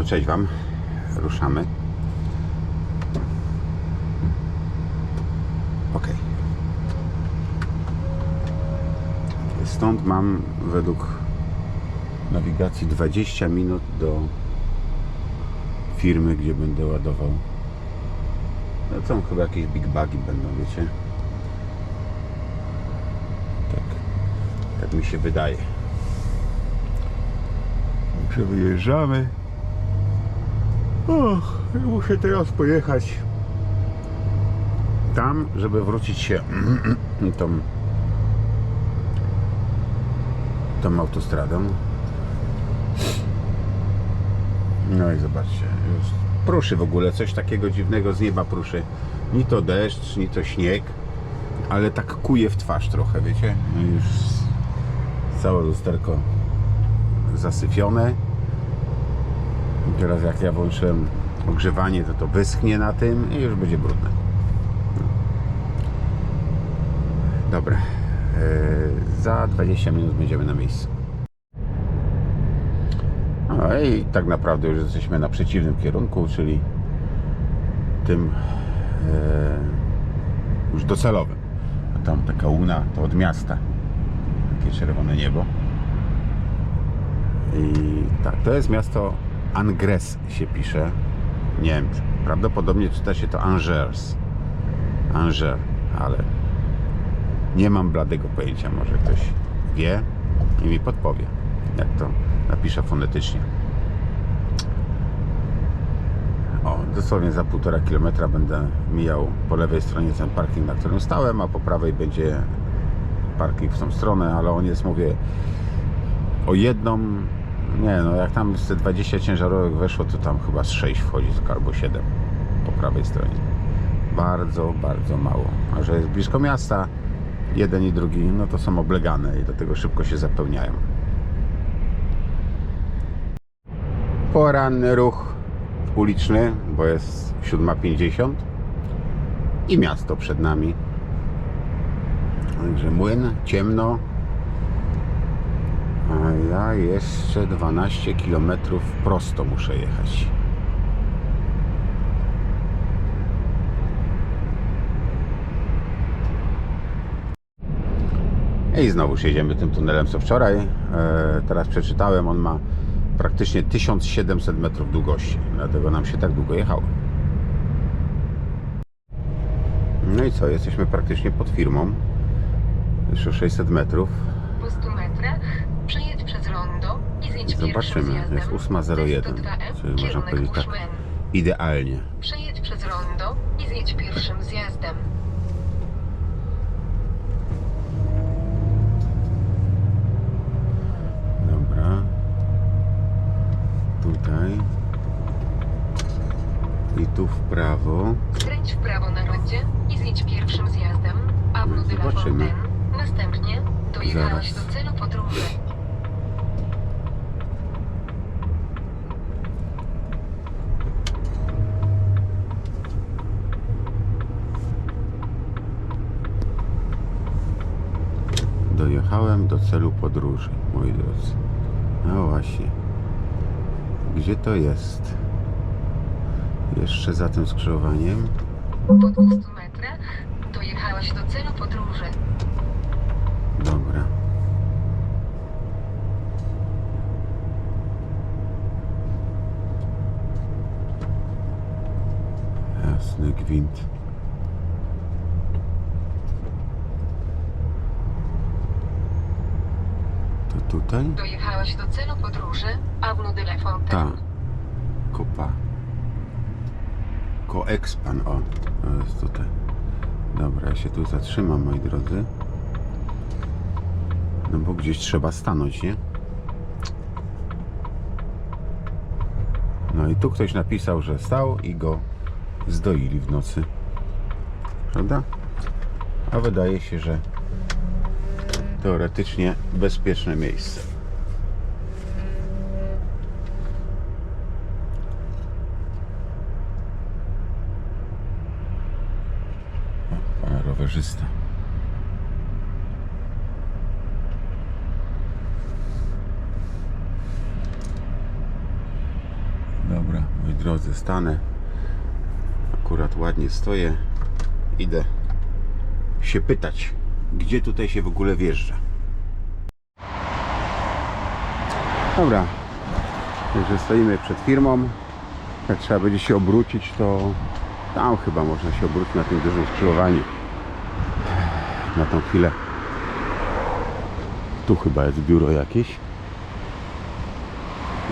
No cześć Wam. Ruszamy. Ok. Stąd mam według nawigacji 20 minut do firmy, gdzie będę ładował. No tam chyba jakieś big bagi będą, wiecie? Tak. Tak mi się wydaje. Także wyjeżdżamy. Och, muszę teraz pojechać tam, żeby wrócić się tą, tą autostradą. No i zobaczcie, już pruszy w ogóle, coś takiego dziwnego z nieba pruszy. Ni to deszcz, ni to śnieg, ale tak kuje w twarz trochę, wiecie? No już całe lusterko zasyfione. Teraz jak ja włączyłem ogrzewanie, to to wyschnie na tym i już będzie brudne. No. Dobra. Yy, za 20 minut będziemy na miejscu. No i tak naprawdę już jesteśmy na przeciwnym kierunku, czyli tym e, już docelowym. A tam taka łuna to od miasta. Takie czerwone niebo. I tak, to jest miasto Angers się pisze. Nie wiem, prawdopodobnie czyta się to Angers. Angers, ale nie mam bladego pojęcia. Może ktoś wie i mi podpowie, jak to napiszę fonetycznie. O, dosłownie za półtora kilometra będę mijał po lewej stronie ten parking, na którym stałem, a po prawej będzie parking w tą stronę, ale on jest, mówię, o jedną, nie no, jak tam z te 20 ciężarówek weszło, to tam chyba z 6 wchodzi, tylko albo 7 po prawej stronie. Bardzo, bardzo mało. A że jest blisko miasta, jeden i drugi, no to są oblegane i dlatego szybko się zapełniają. Poranny ruch uliczny, bo jest 7.50 i miasto przed nami. Także młyn, ciemno. A ja jeszcze 12 km prosto muszę jechać. I znowu jedziemy tym tunelem co wczoraj. E, teraz przeczytałem, on ma praktycznie 1700 metrów długości. Dlatego nam się tak długo jechało. No i co, jesteśmy praktycznie pod firmą. Jeszcze 600 metrów. Po 100 metrach przejedź przez rondo i zjedź Zobaczymy, jest 8.01, 102M, czyli można kierunek powiedzieć tak. Idealnie. Przejedź przez rondo i zjedź pierwszym zjazdem. Dobra. Tutaj. I tu w prawo. Skręć w prawo na rondzie i zjedź pierwszym zjazdem de la Zobaczymy. Następnie dojechałaś Zaraz. do celu podróży. Dojechałem do celu podróży, moi drodzy. No właśnie. Gdzie to jest? Jeszcze za tym skrzyżowaniem. Po 200 metrach dojechałaś do celu podróży. Dobra. Jasny gwint. Tutaj? Dojechałaś do celu podróży Avenue de la Ta. Fontaine. Kopa. Koexpan, o. To jest tutaj. Dobra, ja się tu zatrzymam, moi drodzy. No bo gdzieś trzeba stanąć, nie? No i tu ktoś napisał, że stał i go zdoili w nocy. Prawda? A wydaje się, że teoretycznie bezpieczne miejsce. Pana rowerzysta. No drodzy, stanę. Akurat ładnie stoję. Idę się pytać, gdzie tutaj się w ogóle wjeżdża. Dobra, także stoimy przed firmą. Jak trzeba będzie się obrócić, to tam chyba można się obrócić na tym dużym skrzyżowaniu. Na tą chwilę. Tu chyba jest biuro jakieś.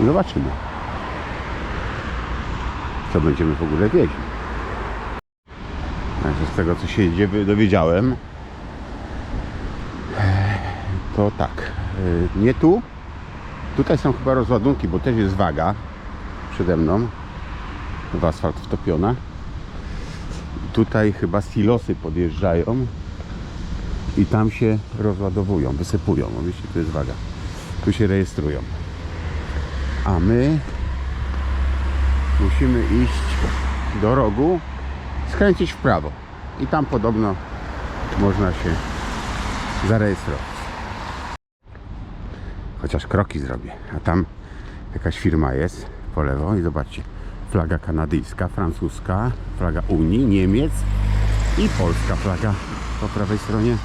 Zobaczymy. Co będziemy w ogóle wiedzieć. Także z tego co się dowiedziałem, to tak. yy, Nie tu. Tutaj są chyba rozładunki, bo też jest waga przede mną. W asfalt wtopiona. Tutaj chyba silosy podjeżdżają i tam się rozładowują, wysypują. O, Widzicie, tu jest waga. Tu się rejestrują. A my musimy iść do rogu, skręcić w prawo. I tam podobno można się zarejestrować. Chociaż kroki zrobię. A tam jakaś firma jest po lewo i zobaczcie. Flaga kanadyjska, francuska, flaga Unii, Niemiec i polska flaga po prawej stronie.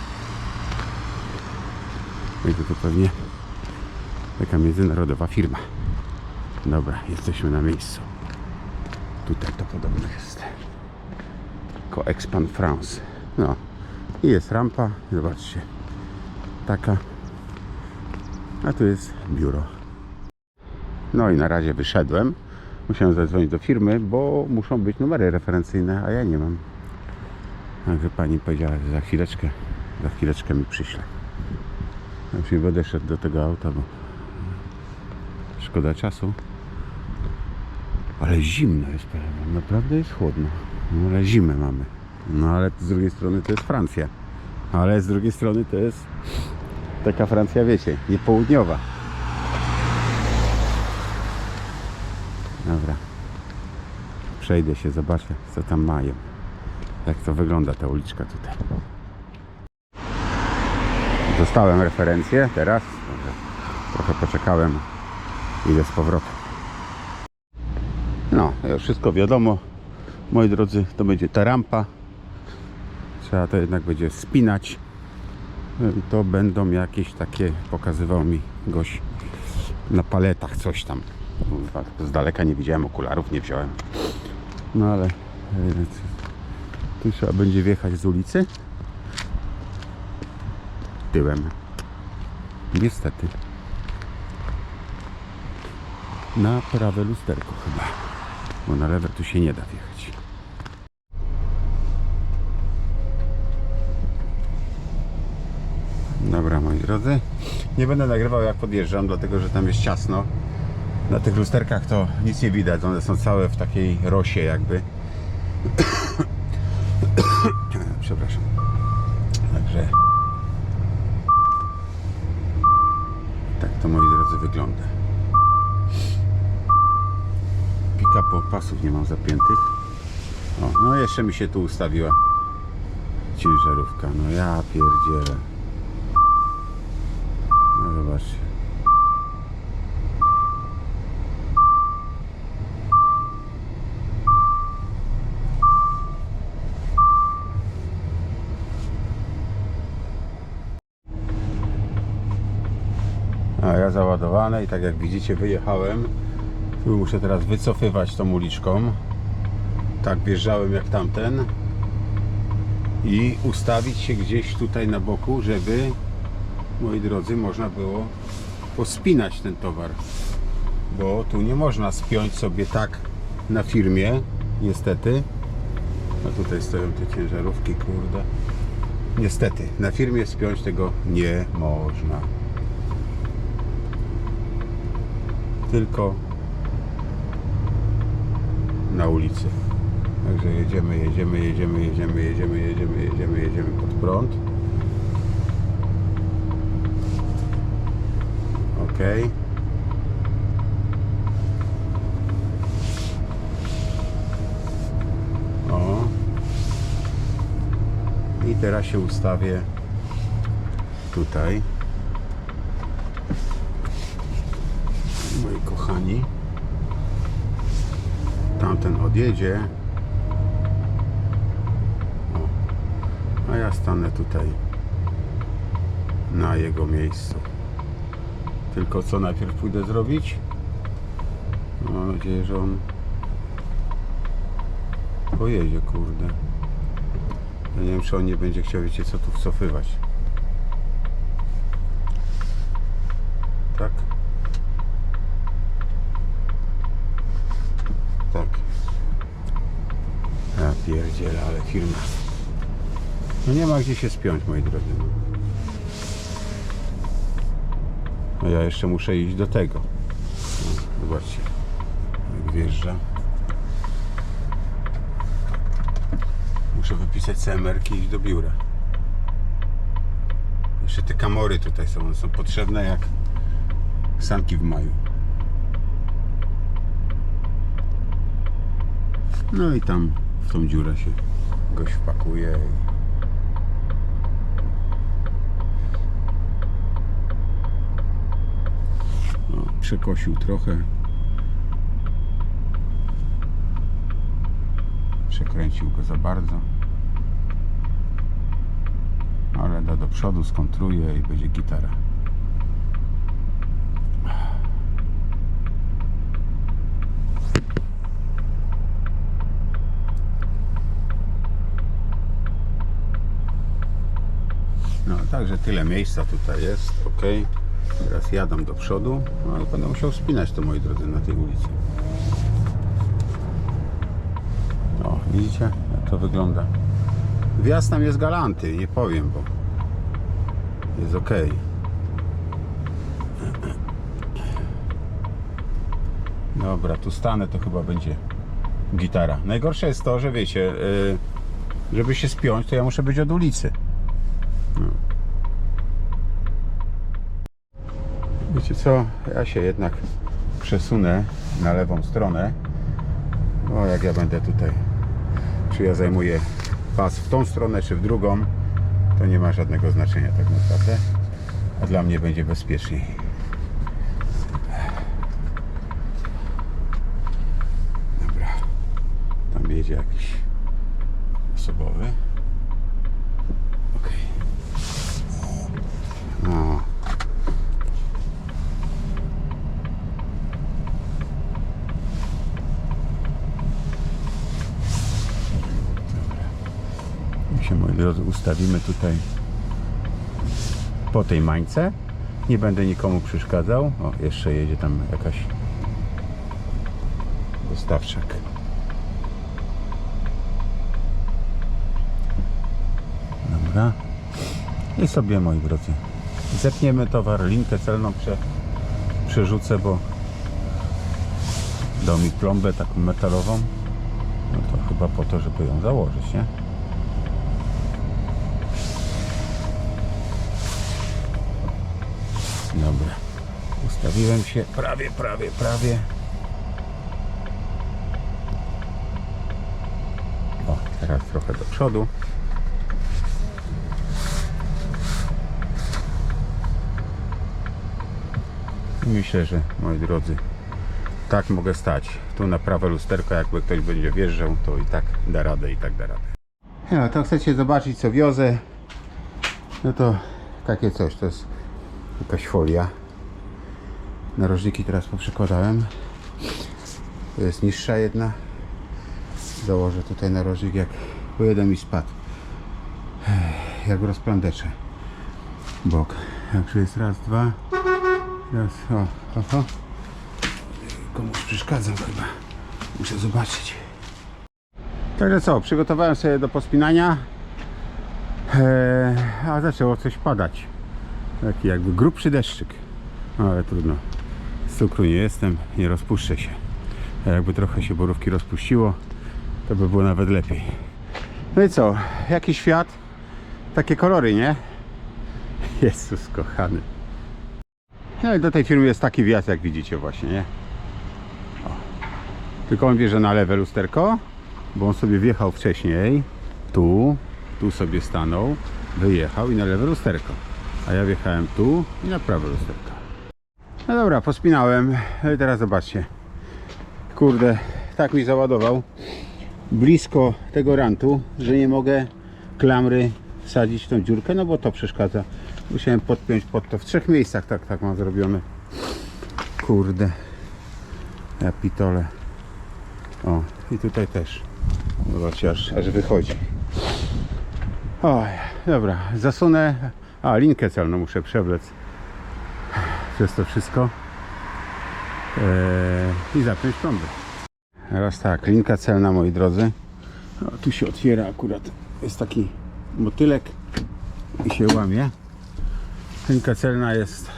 No i to, to pewnie taka międzynarodowa firma. Dobra, jesteśmy na miejscu. Tutaj to podobno jest. Coexpan France. No. I jest rampa. Zobaczcie. Taka. A tu jest biuro. No i na razie wyszedłem. Musiałem zadzwonić do firmy, bo muszą być numery referencyjne, a ja nie mam. Także pani powiedziała, że za chwileczkę, za chwileczkę mi przyśle. Ja już nie będę szedł do tego auta, bo szkoda czasu. Ale zimno jest, wam. naprawdę jest chłodno. No ale zimę mamy. No ale z drugiej strony to jest Francja. Ale z drugiej strony to jest taka Francja, wiecie, nie południowa. Dobra. Przejdę się, zobaczę co tam mają. Jak to wygląda ta uliczka tutaj. Dostałem referencję teraz. Trochę poczekałem. Idę z powrotem. No, już wszystko wiadomo. Moi drodzy, to będzie ta rampa. Trzeba to jednak będzie spinać. To będą jakieś takie, pokazywał mi gość na paletach coś tam. Z daleka nie widziałem okularów, nie wziąłem. No ale e, tu trzeba będzie wjechać z ulicy. Tyłem. Niestety. Na prawe lusterko chyba. Bo na lewe tu się nie da wjechać. Dobra moi drodzy. Nie będę nagrywał jak podjeżdżam, dlatego że tam jest ciasno. Na tych lusterkach to nic nie widać. One są całe w takiej rosie jakby. Przepraszam. Także tak to moi drodzy wygląda. Pick-up pasów nie mam zapiętych. O, no jeszcze mi się tu ustawiła ciężarówka. No ja pierdzielę. Zobaczcie. A ja załadowany i tak jak widzicie wyjechałem. Muszę teraz wycofywać tą uliczką. Tak wjeżdżałem jak tamten. I ustawić się gdzieś tutaj na boku, żeby moi drodzy, można było pospinać ten towar. Bo tu nie można spiąć sobie tak na firmie, niestety. A tutaj stoją te ciężarówki, kurde. Niestety, na firmie spiąć tego nie można. Tylko na ulicy. Także jedziemy, jedziemy, jedziemy, jedziemy, jedziemy, jedziemy, jedziemy, jedziemy pod prąd. Ok. O. I teraz się ustawię tutaj. Moi kochani. tamten odjedzie. O. A ja stanę tutaj na jego miejscu. Tylko co najpierw pójdę zrobić? Mam nadzieję, że on pojedzie, kurde. Ja nie wiem, czy on nie będzie chciał, wiecie co, tu wcofywać. Tak? Tak. Ja pierdzielę, ale firma. No nie ma gdzie się spiąć, moi drodzy. No ja jeszcze muszę iść do tego. No, zobaczcie, jak wjeżdża. Muszę wypisać CMR i iść do biura. Jeszcze te kamory tutaj są, one są potrzebne jak sanki w maju. No i tam w tą dziurę się goś wpakuje. i- No, przekosił trochę. Przekręcił go za bardzo. Ale da do przodu, skontruje i będzie gitara. No, także tyle miejsca tutaj jest, ok. Teraz jadę do przodu, no ale będę musiał spinać to moi drodzy na tej ulicy. O, widzicie jak to wygląda. Wjazd tam jest galanty, nie powiem, bo jest ok. Dobra, tu stanę, to chyba będzie gitara. Najgorsze jest to, że wiecie, yy, żeby się spiąć, to ja muszę być od ulicy. Wiecie co, ja się jednak przesunę na lewą stronę. O, jak ja będę tutaj. Czy ja zajmuję pas w tą stronę, czy w drugą, to nie ma żadnego znaczenia tak naprawdę. A dla mnie będzie bezpieczniej. Dobra. Tam jedzie jakiś osobowy. Okej. No. My się, moi drodzy, ustawimy tutaj po tej mańce. Nie będę nikomu przeszkadzał. O, jeszcze jedzie tam jakaś dostawczak. Dobra. I sobie, moi drodzy, zepniemy towar, linkę celną prze, przerzucę, bo dał mi plombę taką metalową. No to chyba po to, żeby ją założyć, nie? Dobra. Ustawiłem się prawie, prawie, prawie. O, teraz trochę do przodu. Myślę, że moi drodzy, tak mogę stać. Tu na prawe lusterko, jakby ktoś będzie wjeżdżał, to i tak da radę, i tak da radę. No, to chcecie zobaczyć, co wiozę. No to takie coś, to jest jakaś folia. Narożniki teraz poprzekładałem. To jest niższa jedna. Założę tutaj narożnik, jak bo mi spadł. Jak rozplandeczę. Bok. Także jest raz, dwa. Raz, o, o. Komuś przeszkadzam chyba. Muszę zobaczyć. Także co, przygotowałem sobie do pospinania. Eee, a zaczęło coś padać. Taki jakby grubszy deszczyk. No, ale trudno. Z cukru nie jestem, nie rozpuszczę się. A jakby trochę się borówki rozpuściło, to by było nawet lepiej. No i co? Jaki świat? Takie kolory, nie? Jezus kochany. No i do tej firmy jest taki wjazd, jak widzicie właśnie, nie? O. Tylko on wie, że na lewe lusterko, bo on sobie wjechał wcześniej, tu, tu sobie stanął, wyjechał i na lewe lusterko. A ja wjechałem tu i na prawe lusterko. No dobra, pospinałem. No i teraz zobaczcie. Kurde, tak mi załadował blisko tego rantu, że nie mogę klamry wsadzić w tą dziurkę, no bo to przeszkadza. Musiałem podpiąć pod to w trzech miejscach, tak, tak mam zrobione. Kurde. Ja pitole. O, i tutaj też. Zobaczcie, aż, aż wychodzi. Oj, dobra, zasunę. A, linkę celną muszę przewlec przez to wszystko. Eee, I zapiąć plomby. Teraz tak, linka celna moi drodzy. O, tu się otwiera akurat. Jest taki motylek i się łamie. Linka celna jest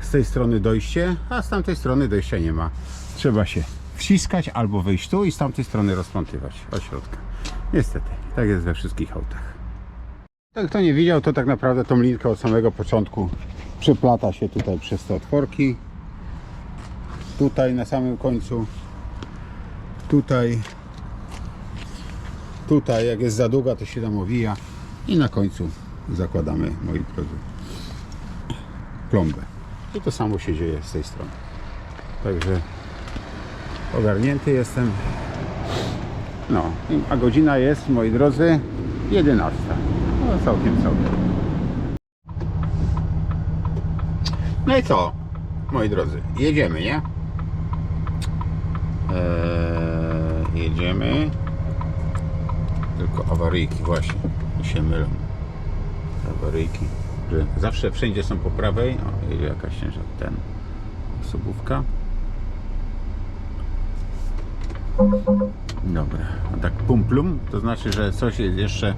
z tej strony dojście, a z tamtej strony dojścia nie ma. Trzeba się wciskać albo wejść tu i z tamtej strony rozplątywać od środka. Niestety, tak jest we wszystkich autach. Tak kto nie widział, to tak naprawdę tą linkę od samego początku przeplata się tutaj przez te otworki. Tutaj na samym końcu. Tutaj. Tutaj, jak jest za długa, to się tam owija. I na końcu zakładamy, moi drodzy, plombę. I to samo się dzieje z tej strony. Także ogarnięty jestem. No, a godzina jest, moi drodzy, 11. No całkiem, całkiem. No i co, moi drodzy, jedziemy, nie? Eee, jedziemy. Tylko awaryjki właśnie się mylą. Awaryjki, że zawsze wszędzie są po prawej. O, jedzie jakaś ciężar, ten osobówka. Dobra, a tak pumplum to znaczy, że coś jest jeszcze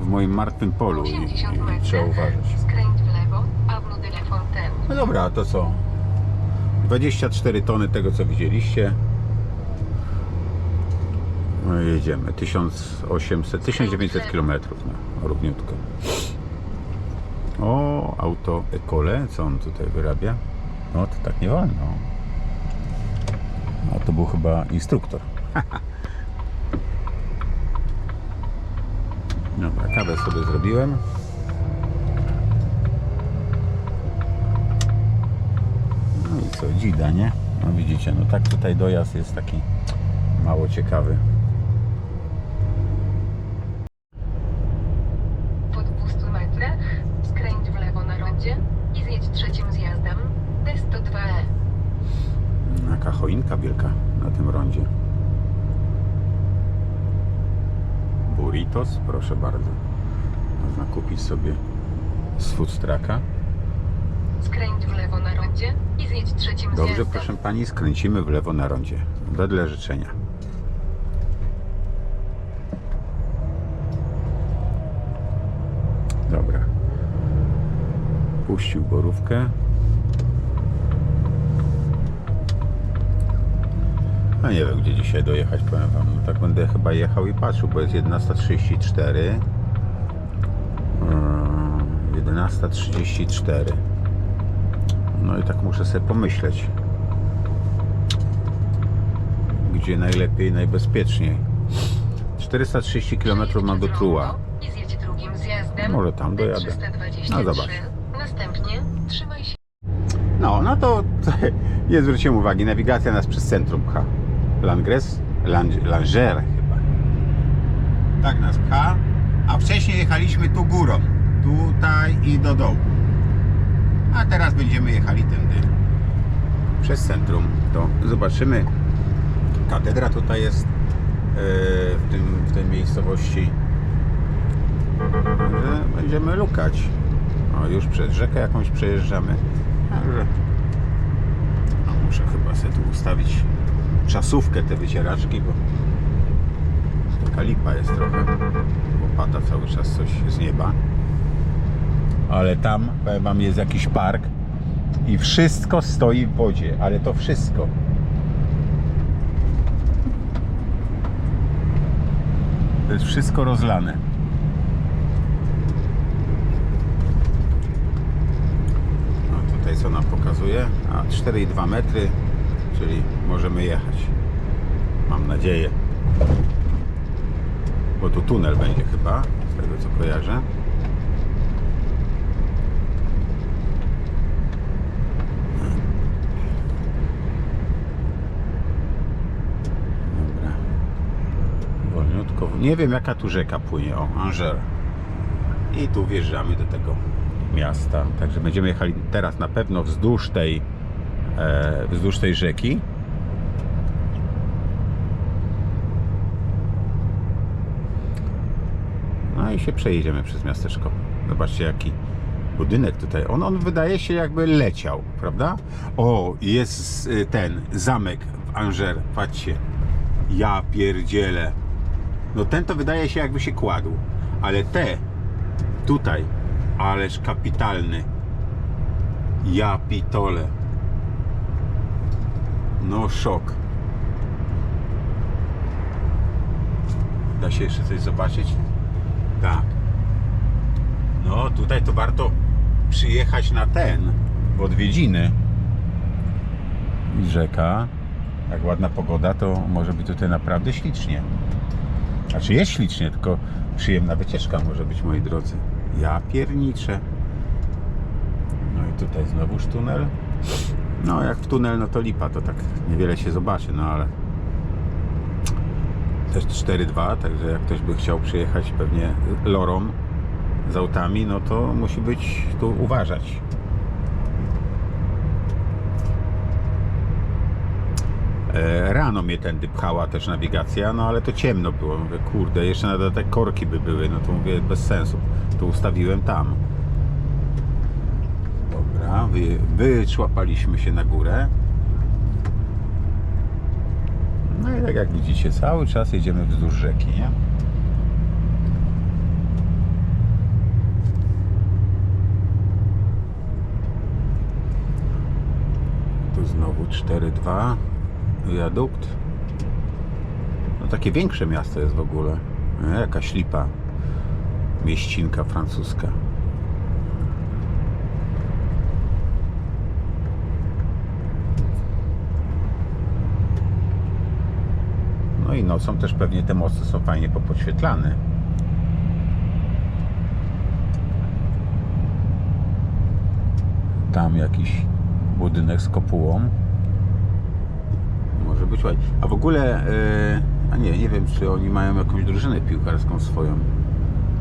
w moim martwym polu i, 80 i trzeba uważać. Skręć w lewo, Avenue de la Fontaine. No dobra, to co? 24 tony tego co widzieliście. No jedziemy. 1800, 1900 km na równiutko. O, auto Ecole, co on tutaj wyrabia? No to tak nie wolno. A to był chyba instruktor. Dobra, kawę sobie zrobiłem. No i co, dzida, nie? No widzicie, no tak tutaj dojazd jest taki mało ciekawy. Po 200 metrach skręć w lewo na rondzie i zjedź trzecim zjazdem D102E. Jaka choinka wielka na tym rondzie. Burritos, proszę bardzo. Można kupić sobie z food trucka. Skręć w lewo na rondzie i zjedź trzecim Dobrze, zjazdem. proszę pani, skręcimy w lewo na rondzie. Wedle życzenia. Dobra. Puścił borówkę. A nie wiem, gdzie dzisiaj dojechać, powiem wam. No tak będę chyba jechał i patrzył, bo jest 11.34. Yy, 11.34. No i tak muszę sobie pomyśleć, gdzie najlepiej, najbezpieczniej. 430 km mam do Truła. Może tam dojadę. D323. No zobacz. Następnie trzymaj się No, no to nie zwróciłem uwagi. Nawigacja nas przez centrum pcha. Langres? Lang, Langer chyba. Tak nas pcha. A wcześniej jechaliśmy tu górą. Tutaj i do dołu. A teraz będziemy jechali tędy. Przez centrum. To zobaczymy. Katedra tutaj jest e, w, tym, w tej miejscowości. Także będziemy lukać. O, już przez rzekę jakąś przejeżdżamy. Także no, muszę chyba sobie tu ustawić czasówkę te wycieraczki, bo taka lipa jest trochę, bo pada cały czas coś z nieba. Ale tam, powiem wam, jest jakiś park i wszystko stoi w wodzie, ale to wszystko. To jest wszystko rozlane. No tutaj co nam pokazuje? A 4,2 metry, czyli możemy jechać. Mam nadzieję. Bo tu tunel będzie chyba, z tego co kojarzę. Nie wiem jaka tu rzeka płynie, o, Angers. I tu wjeżdżamy do tego miasta. Także będziemy jechali teraz na pewno wzdłuż tej, e, wzdłuż tej rzeki. No i się przejedziemy przez miasteczko. Zobaczcie jaki budynek tutaj. On, on wydaje się jakby leciał, prawda? O, jest y, ten zamek w Angers. Patrzcie. Ja pierdzielę. No ten to wydaje się jakby się kładł. Ale te tutaj, ależ kapitalny. Ja pitole. No szok. Da się jeszcze coś zobaczyć? Tak. No tutaj to warto przyjechać na ten w odwiedziny. I rzeka. Jak ładna pogoda, to może być tutaj naprawdę ślicznie. Znaczy jest ślicznie, tylko przyjemna wycieczka może być, moi drodzy. Ja pierniczę. No i tutaj znowuż tunel. No jak w tunel, no to lipa, to tak niewiele się zobaczy, no ale też 4.2, także jak ktoś by chciał przyjechać pewnie lorą z autami, no to musi być tu uważać. E, Rano mnie tędy pchała też nawigacja, no ale to ciemno było. Mówię, kurde, jeszcze na te korki by były, no to mówię, bez sensu. To ustawiłem tam. Wy, wyczłapaliśmy się na górę. No i tak jak widzicie, cały czas jedziemy wzdłuż rzeki, nie? Tu znowu 4.2 wiadukt. No takie większe miasto jest w ogóle. E, Jaka ślipa. Mieścinka francuska. I nocą też pewnie te mosty są fajnie popodświetlane. Tam jakiś budynek z kopułą. Może być ładnie. A w ogóle, e, a nie, nie wiem czy oni mają jakąś drużynę piłkarską swoją.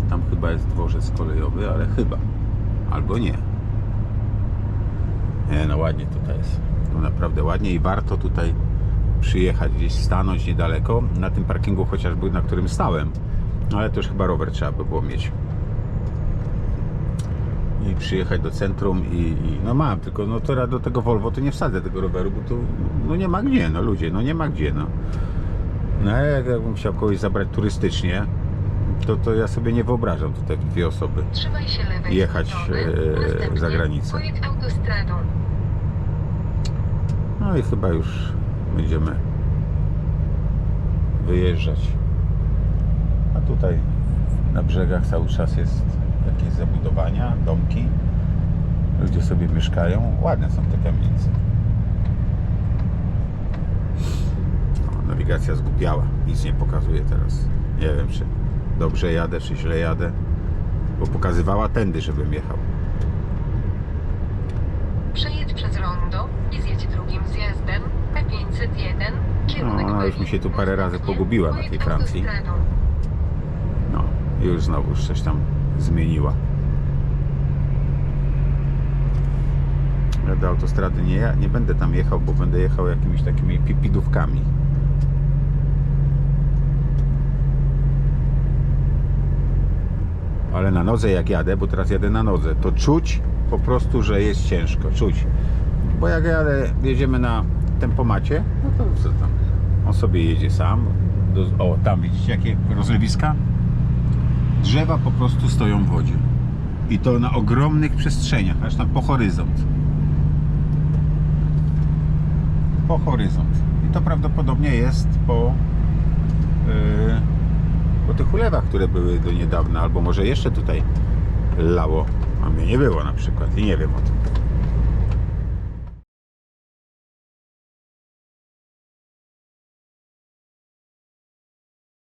Tam chyba jest dworzec kolejowy, ale chyba. Albo nie. Nie, no ładnie tutaj jest. Tu naprawdę ładnie i warto tutaj przyjechać, gdzieś stanąć niedaleko, na tym parkingu chociażby, na którym stałem. No ale to już chyba rower trzeba by było mieć. I przyjechać do centrum i, i no mam, tylko no teraz do tego Volvo to nie wsadzę tego roweru, bo tu no nie ma gdzie, no ludzie, no nie ma gdzie, no. No a jak jakbym chciał kogoś zabrać turystycznie, to, to ja sobie nie wyobrażam tutaj dwie osoby. Jechać, e, za granicę. No i chyba już będziemy wyjeżdżać. A tutaj na brzegach cały czas jest jakieś zabudowania, domki. Ludzie sobie mieszkają. Ładne są te kamienice. Nawigacja zgubiała. Nic nie pokazuje teraz. Nie wiem, czy dobrze jadę, czy źle jadę. Bo pokazywała tędy, żebym jechał. Przejedź przez rondo i zjedź drugim zjazdem P501 kierunek No, ona już mi się tu parę razy pogubiła na tej Francji. No, i już znowu coś tam zmieniła. Ja do autostrady nie, ja nie będę tam jechał, bo będę jechał jakimiś takimi pipidówkami. Ale na nodze jak jadę, bo teraz jadę na nodze, to czuć po prostu, że jest ciężko, czuć. Bo jak jadę, jedziemy na tempomacie, no to co tam, on sobie jedzie sam. Do, o, tam widzicie jakie rozlewiska? Drzewa po prostu stoją w wodzie. I to na ogromnych przestrzeniach, aż tam po horyzont. Po horyzont. I to prawdopodobnie jest po, yy, po tych ulewach, które były do niedawna, albo może jeszcze tutaj lało, a mnie nie było na przykład i nie wiem o tym.